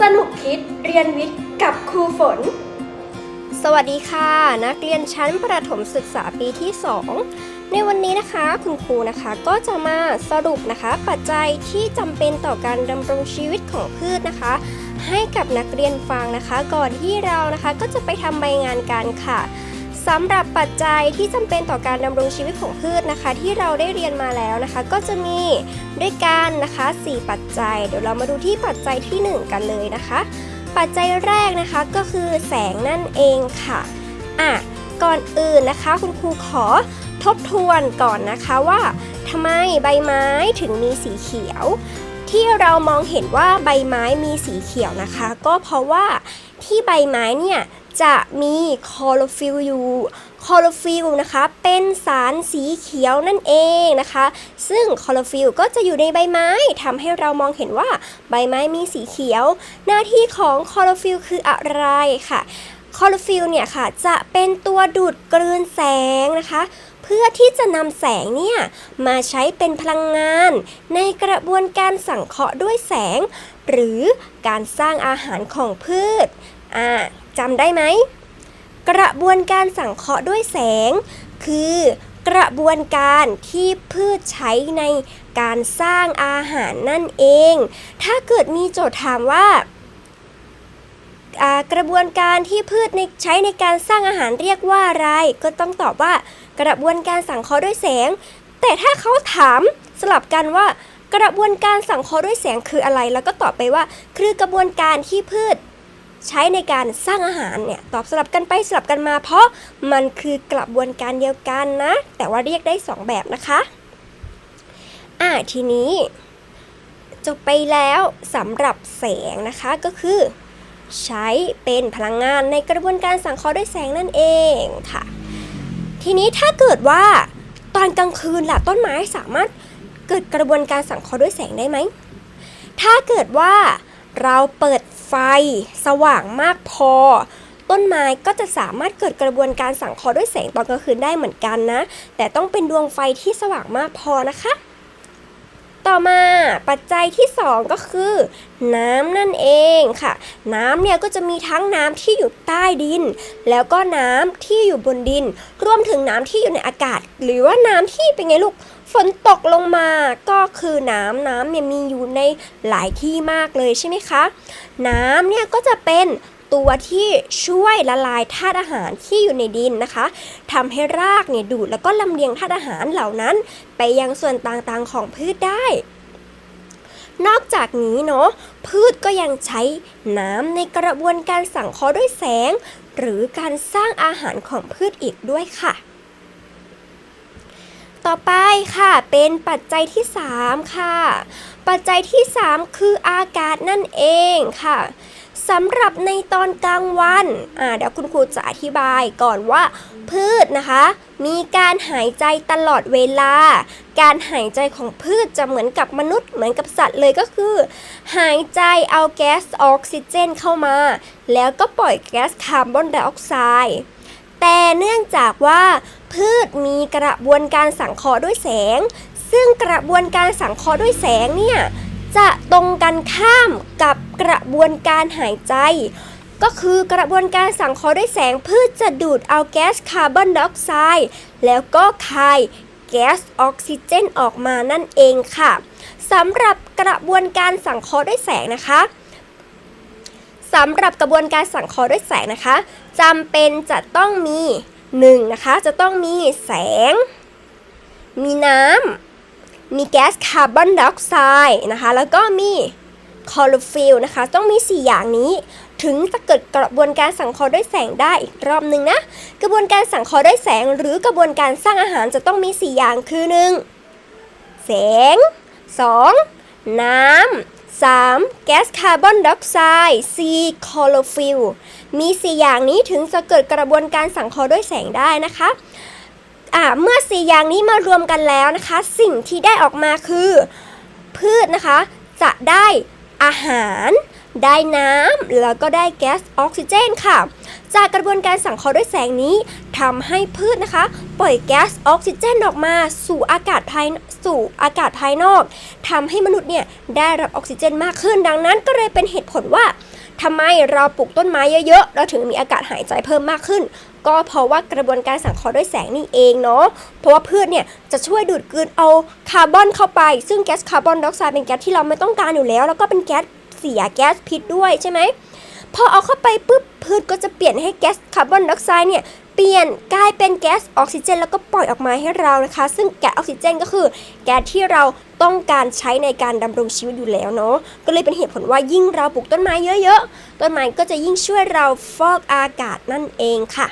สนุกคิดเรียนวิทย์กับครูฝน สวัสดีค่ะ นักเรียนชั้นประถมศึกษาปีที่ 2 ในวันนี้นะคะคุณครูนะคะก็จะมาสรุปนะคะ ปัจจัยที่จำเป็นต่อการดำรงชีวิตของพืชนะคะ ให้กับนักเรียนฟังนะคะ ก่อนที่เรานะคะก็จะไปทำใบงานกันค่ะ สำหรับปัจจัยที่จำเป็นต่อการดำรงชีวิตของพืชนะคะ ที่เราได้เรียนมาแล้วนะคะ ก็จะมีด้วยกันนะคะ 4 ปัจจัย เดี๋ยวเรามาดูที่ปัจจัยที่ 1 กันเลยนะคะ ปัจจัยแรกนะคะก็คือแสงนั่นเองค่ะอะก่อนอื่นนะคะ คุณครูขอทบทวนก่อนนะคะว่าทำไมใบไม้ถึงมีสีเขียว ที่เรามองเห็นว่าใบไม้มีสีเขียวนะคะ ก็เพราะว่าที่ใบไม้เนี่ย จะมีคลอโรฟิลอยู่คลอโรฟิลนะคะเป็นสารสีเขียวนั่นเองนะคะ ซึ่งคลอโรฟิลก็จะอยู่ในใบไม้ทำให้เรามองเห็นว่าใบไม้มีสีเขียว หน้าที่ของคลอโรฟิลคืออะไรค่ะคลอโรฟิลเนี่ยค่ะจะเป็นตัวดูดกลืนแสงนะคะ เพื่อที่จะนำแสงเนี่ยมาใช้เป็นพลังงาน ในกระบวนการสังเคราะห์ด้วยแสง หรือการสร้างอาหารของพืช อ่าจำได้ไหม กระบวนการสังเคราะห์ด้วยแสง คือกระบวนการที่พืชใช้ในการสร้างอาหารนั่นเอง ถ้าเกิดมีโจทย์ถามว่ากระบวนการที่พืชในใช้ในการสร้างอาหารเรียกว่าอะไร ก็ต้องตอบว่ากระบวนการสังเคราะห์ด้วยแสง แต่ถ้าเขาถามสลับกันว่ากระบวนการสังเคราะห์ด้วยแสงคืออะไร แล้วก็ตอบไปว่า คือกระบวนการที่พืช ใช้ในการสร้างอาหารเนี่ยตอบสลับกันไปสลับกันมา เพราะมันคือกระบวนการเดียวกันนะ แต่ว่าเรียกได้ 2 แบบนะคะอ่าทีนี้จบไปแล้วสำหรับแสงนะคะก็คือ ใช้เป็นพลังงานในกระบวนการสังเคราะห์ด้วยแสงนั่นเองค่ะ ทีนี้ถ้าเกิดว่าตอนกลางคืนล่ะต้นไม้สามารถเกิดกระบวนการสังเคราะห์ด้วยแสงได้ไหมถ้าเกิดว่าเราเปิด ไฟ สว่างมากพอ ต้นไม้ก็จะสามารถเกิดกระบวนการสังเคราะห์ด้วยแสงตอนกลางคืนได้เหมือนกันนะ แต่ต้องเป็นดวงไฟที่สว่างมากพอนะคะ ต่อมาปัจจัยที่ 2 ก็คือ น้ำนั่นเองค่ะ น้ำเนี่ยก็จะมีทั้งน้ำที่อยู่ใต้ดิน แล้วก็น้ำที่อยู่บนดิน รวมถึงน้ำที่อยู่ในอากาศ หรือว่าน้ำที่เป็นไงลูกฝนตกลงมาก็คือน้ำน้ำเนี่ยมีอยู่ในหลายที่มากเลยใช่ไหมคะ น้ำเนี่ยก็จะเป็น ตัวที่ช่วยละลายธาตุอาหารที่อยู่ในดินนะคะทำให้รากเนี่ยดูดแล้วก็ลำเลียงธาตุอาหารเหล่านั้น ไปยังส่วนต่างๆของพืชได้นอกจากนี้เนาะพืชก็ยังใช้น้ำในกระบวนการสังเคราะห์ด้วยแสง หรือการสร้างอาหารของพืชอีกด้วยค่ะ ต่อไปค่ะเป็นปัจจัยที่ 3 ค่ะ ปัจจัยที่ 3 คืออากาศนั่นเองค่ะ สำหรับในตอนกลางวันอ่าเดี๋ยวคุณครูจะอธิบายก่อนว่าพืชนะคะ มีการหายใจตลอดเวลา การหายใจของพืชจะเหมือนกับมนุษย์เหมือนกับสัตว์เลยก็คือ หายใจเอาแก๊สออกซิเจนเข้ามา แล้วก็ปล่อยแก๊สคาร์บอนไดออกไซด์แต่เนื่องจากว่าพืชมีกระบวนการสังเคราะห์ด้วยแสง ซึ่งกระบวนการสังเคราะห์ด้วยแสงเนี่ย จะตรงกันข้ามกับกระบวนการหายใจ ก็คือกระบวนการสังเคราะห์ด้วยแสงพืชจะดูดเอาแก๊สคาร์บอนไดออกไซด์แล้วก็คายแก๊สออกซิเจนออกมานั่นเองค่ะสำหรับกระบวนการสังเคราะห์ด้วยแสงนะคะสำหรับกระบวนการสังเคราะห์ด้วยแสงนะคะจำเป็นจะต้องมี1นะคะจะต้องมีแสง มีน้ำ มีแก๊สคาร์บอนไดออกไซด์นะคะ แล้วก็มีคลอโรฟิลนะคะ ต้องมี 4 อย่างนี้ ถึงจะเกิดกระบวนการสังเคราะห์ด้วยแสงได้อีกรอบหนึ่งนะ กระบวนการสังเคราะห์ด้วยแสง หรือกระบวนการสร้างอาหารจะต้องมี 4 อย่างคือ 1. แสง 2. น้ำ 3. แก๊สคาร์บอนไดออกไซด์ 4. คลอโรฟิลมี 4 อย่างนี้ถึงจะเกิดกระบวนการสังเคราะห์ด้วยแสงได้นะคะ เมื่อ4อย่างนี้มารวมกันแล้วนะคะ สิ่งที่ได้ออกมาคือ พืชนะคะ จะได้อาหาร ได้น้ำแล้วก็ได้แก๊สออกซิเจนค่ะ จากกระบวนการสังเคราะห์ด้วยแสงนี้ทำให้พืชนะคะ ปล่อยแก๊สออกซิเจนออกมาสู่อากาศภายสู่อากาศภายนอกทำให้มนุษย์เนี่ยได้รับออกซิเจนมากขึ้นดังนั้นก็เลยเป็นเหตุผลว่า ทำไมเราปลูกต้นไม้เยอะๆ เราถึงมีอากาศหายใจเพิ่มมากขึ้น ก็เพราะว่ากระบวนการสังเคราะห์ด้วยแสงนี่เองเนาะ เพราะว่าพืชเนี่ยจะช่วยดูดกลืนเอาคาร์บอนเข้าไป ซึ่งแก๊สคาร์บอนไดออกไซด์เป็นแก๊สที่เราไม่ต้องการอยู่แล้ว แล้วก็เป็นแก๊สเสียแก๊สพิษด้วยใช่ไหมพอเอาเข้าไปปุ๊บพืชก็จะเปลี่ยนให้แก๊สคาร์บอนไดออกไซด์เนี่ย เปลี่ยนกลายเป็นแก๊สออกซิเจน แล้วก็ปล่อยออกมาให้เรานะคะ ซึ่งแก๊สออกซิเจนก็คือ แก๊สที่เราต้องการใช้ในการดำรงชีวิตอยู่แล้วเนาะก็เลยเป็นเหตุผลว่ายิ่งเราปลูกต้นไม้เยอะๆ ต้นไม้ก็จะยิ่งช่วยเราฟอกอากาศนั่นเองค่ะ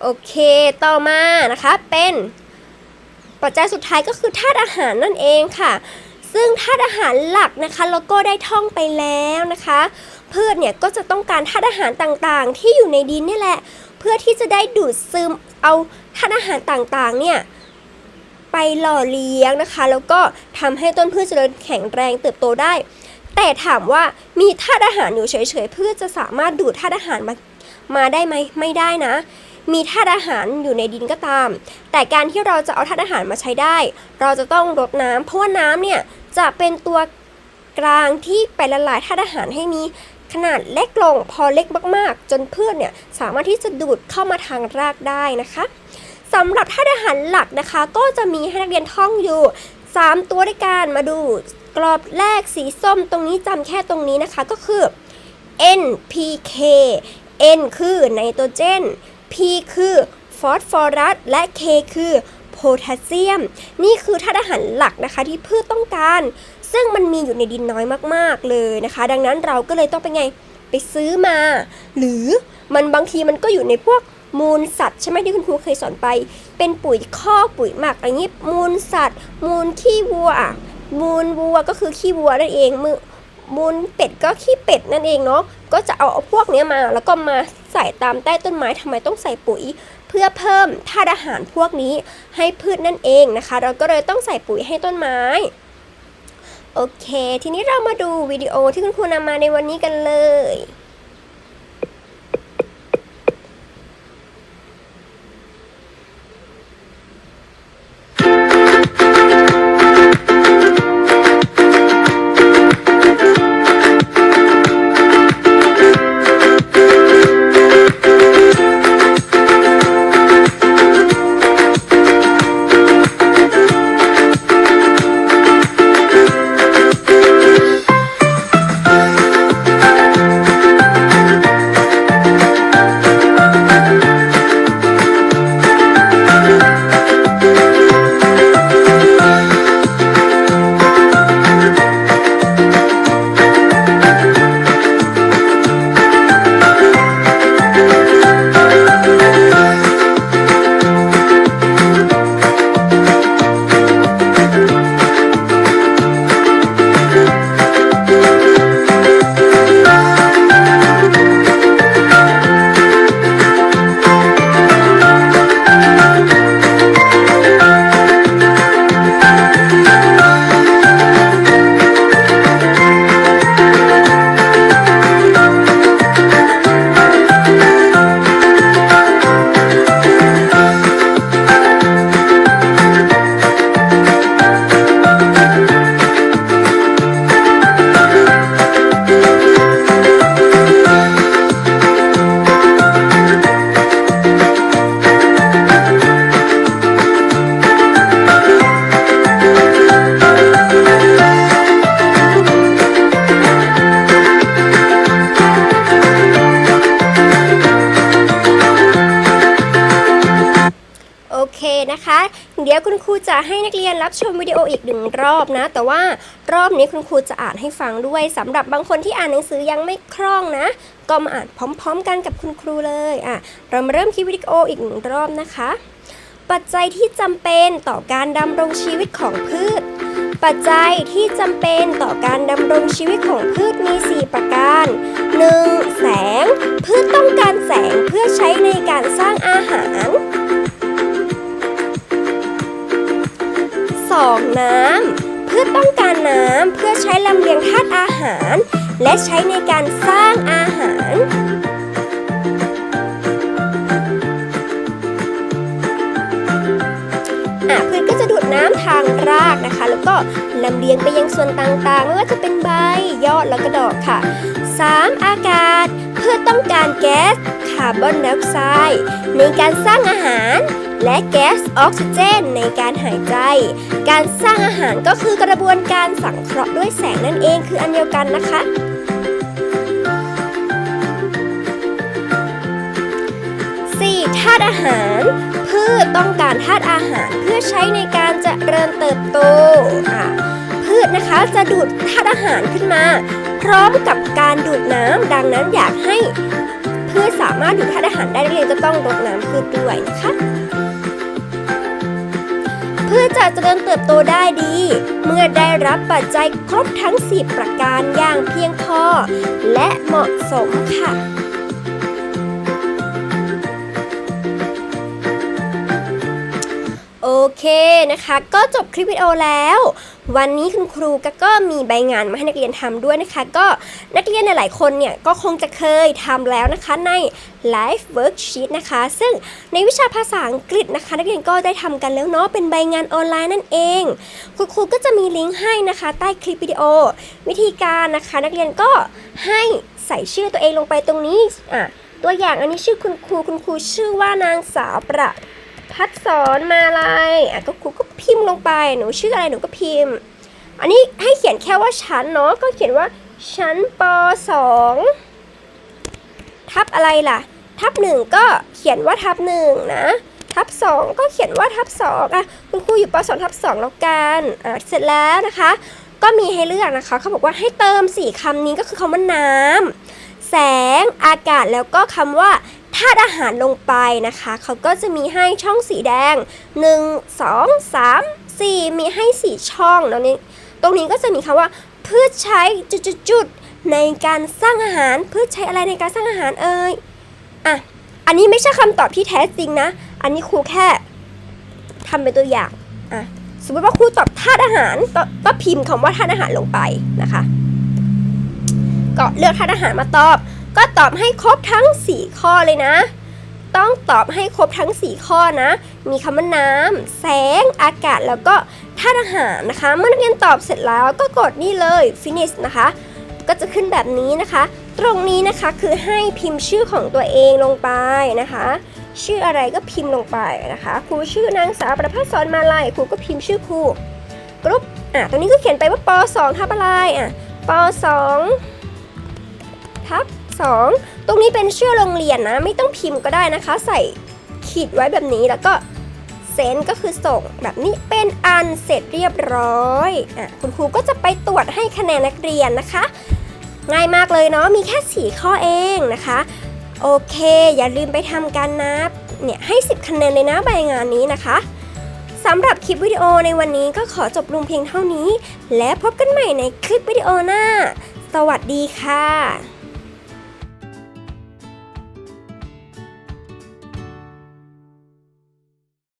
โอเคต่อมานะคะเป็นปัจจัยสุดท้ายก็คือธาตุอาหารนั่นเองค่ะ ซึ่งธาตุอาหารหลักนะคะเราก็ได้ท่องไปแล้วนะคะ พืชเนี่ยก็จะต้องการธาตุอาหารต่างๆ ที่อยู่ในดินนี่แหละ เพื่อที่จะได้ดูดซึมเอาธาตุอาหารต่างๆเนี่ยไปหล่อเลี้ยงนะคะ แล้วก็ทำให้ต้นพืชเจริญแข็งแรงเติบโตได้ แต่ถามว่ามีธาตุอาหารอยู่เฉยๆพื่อจะสามารถดูดธาตุอาหารมามาได้ไหมไม่ได้นะ มีธาตุอาหารอยู่ในดินก็ตาม แต่การที่เราจะเอาธาตุอาหารมาใช้ได้ เราจะต้องรดน้ำเพราะว่าน้ำเนี่ย จะเป็นตัวกลางที่ไปละลายธาตุอาหารให้มีขนาดเล็กลงพอเล็กมากๆ จนพืชเนี่ยสามารถที่จะดูดเข้ามาทางรากได้นะคะสำหรับธาตุอาหารหลักนะคะ ก็จะมีให้นักเรียนท่องอยู่ 3 ตัวด้วยกันมาดูกรอบแรกสีส้มตรงนี้จำแค่ตรงนี้นะคะก็คือ NPK N คือไนโตรเจน P คือฟอสฟอรัสและ K คือ พแทสเซียม นี่คือธาตุอาหารหลักนะคะที่พืชต้องการ ซึ่งมันมีอยู่ในดินน้อยมากๆเลยนะคะ ดังนั้นเราก็เลยต้องไปไงไปซื้อมา หรือมันบางทีมันก็อยู่ในพวกมูลสัตว์ใช่ไหมที่คุณครูเคยสอนไป เป็นปุ๋ยคอกปุ๋ยหมักอะไรอย่างนี้มูลสัตว์ มูลขี้วัว มูลวัวก็คือขี้วัวนั่นเองมือมูลเป็ดก็ขี้เป็ดนั่นเองเนาะก็จะเอาพวกเนี้ยมาแล้วก็มา ใส่ตามใต้ต้นไม้ทำไมต้องใส่ปุ๋ย เพื่อเพิ่มธาตุอาหารพวกนี้ให้พืชนั่นเองนะคะ เราก็เลยต้องใส่ปุ๋ยให้ต้นไม้โอเค ทีนี้เรามาดูวิดีโอที่คุณครูนำมาในวันนี้กันเลย จะให้นักเรียนรับชมวิดีโออีกหนึ่งรอบนะ แต่ว่ารอบนี้คุณครูจะอ่านให้ฟังด้วยสำหรับบางคนที่อ่านหนังสือยังไม่คล่องนะ ก็มาอ่านพร้อม ๆ กันกับคุณครูเลยอะเรามาเริ่มคลิปวิดีโออีกหนึ่งรอบนะคะ ปัจจัยที่จำเป็นต่อการดำรงชีวิตของพืช ปัจจัยที่จำเป็นต่อการดำรงชีวิตของพืชมี 4 ประการ 1. แสง พืชต้องการแสงเพื่อใช้ในการสร้างอาหาร 2. น้ำพืชต้องการน้ำเพื่อใช้ลำเลียงธาตุอาหาร และใช้ในการสร้างอาหาร อะวิตก็จะดูดน้ำทางรากนะคะ แล้วก็ลำเลียงไปยังส่วนต่างๆ ไม่ว่าจะเป็นใบยอดแล้วก็ดอกค่ะ 3. อากาศ เพื่อต้องการแก๊สคาร์บอนไดออกไซด์ในการสร้างอาหาร และแก๊สออกซิเจนในการหายใจ การสร้างอาหารก็คือกระบวนการสังเคราะห์ด้วยแสงนั่นเองคืออันเดียวกันนะคะ 4. ธาตุอาหาร พืชต้องการธาตุอาหารเพื่อใช้ในการเจริญเติบโตอะพืชนะคะจะดูดธาตุอาหารขึ้นมา พร้อมกับการดูดน้ำดังนั้นอยากให้พืชสามารถดูดธาตุอาหารได้เรียนก็ต้องรดน้ำพืชด้วยนะคะ พืชจะเจริญเติบโตได้ดี เมื่อได้รับปัจจัยครบทั้ง4ประการอย่างเพียงพอ และเหมาะสมค่ะ เคนะคะ ก็จบคลิปวิดีโอแล้ว วันนี้คุณครูก็ก็มีใบงานมาให้นักเรียนทำด้วยนะคะ ก็นักเรียนหลายๆคนเนี่ยก็คงจะเคยทำแล้วนะคะใน Life Worksheet นะคะ ซึ่งในวิชาภาษาอังกฤษนะคะ นักเรียนก็ได้ทำกันแล้วเนาะเป็นใบงานออนไลน์นั่นเอง คุณครูก็จะมีลิงก์ให้นะคะ ใต้คลิปวิดีโอ วิธีการนะคะ นักเรียนก็ให้ใส่ชื่อตัวเองลงไปตรงนี้อะตัวอย่างอันนี้ชื่อคุณครูคุณครูชื่อว่านางสาวประ พัดสอนมาอะไรอะก็ครูก็พิมพ์ลงไป หนูชื่ออะไรหนูก็พิมพ์ อันนี้ให้เขียนแค่ว่าชั้นเนาะก็เขียนว่าชั้นป .2 ทับอะไรล่ะ ทับหนึ่งก็เขียนว่าทับหนึ่งนะทับสองก็เขียนว่าทับสองอะคุณครูอยู่ป .2 ทับสองแล้วกันอะเสร็จแล้วนะคะ ก็มีให้เลือกนะคะเขาบอกว่าให้เติมสี่คำนี้ก็คือคำว่าน้ำแสงอากาศแล้วก็คำว่า ธาตุอาหารลงไปนะคะ เขาก็จะมีให้ช่องสีแดง 1 2 3 4 มีให้ 4 ช่องแล้วนี้ตรงนี้ก็จะมีคำว่าพืชใช้จุดๆในการสร้างอาหารพืชใช้อะไรในการสร้างอาหารเอ่ยอะอันนี้ไม่ใช่คำตอบที่แท้จริงนะ อันนี้ครูแค่ทำเป็นตัวอย่างอะสมมติว่าครูตอบธาตุอาหารก็ก็พิมพ์คำว่าธาตุอาหารลงไปนะคะ ก็เลือกธาตุอาหารมาตอบ ก็ตอบให้ครบทั้ง 4 ข้อเลยนะ ต้องตอบให้ครบทั้ง 4 ข้อนะ มีคำว่าน้ำแสง อากาศแล้วก็ธาตุอาหารนะคะ เมื่อนักเรียนตอบเสร็จแล้วก็กดนี่เลย finish นะคะ ก็จะขึ้นแบบนี้นะคะ ตรงนี้นะคะคือให้พิมพ์ชื่อของตัวเองลงไปนะคะชื่ออะไรก็พิมพ์ลงไปนะคะ ครูชื่อนางสาวประภาสอนมาลัยครูก็พิมพ์ชื่อครูกรุ๊ปอะตรงนี้ก็เขียนไปว่าป .2 ทับอะไรอะป .2 ทับ 2 ตรงนี้เป็นชื่อโรงเรียนนะ ไม่ต้องพิมพ์ก็ได้นะคะ ใส่ขีดไว้แบบนี้แล้วก็เซนก็คือส่งแบบนี้เป็นอันเสร็จเรียบร้อยอะคุณครูก็จะไปตรวจให้คะแนนนักเรียนนะคะ ง่ายมากเลยเนาะมีแค่ 4 ข้อเองนะคะ โอเค อย่าลืมไปทำกันนะเนี่ยให้ 10 คะแนนเลยนะใบงานนี้นะคะสำหรับคลิปวิดีโอในวันนี้ก็ขอจบลงเพียงเท่านี้ และพบกันใหม่ในคลิปวิดีโอหน้า สวัสดีค่ะ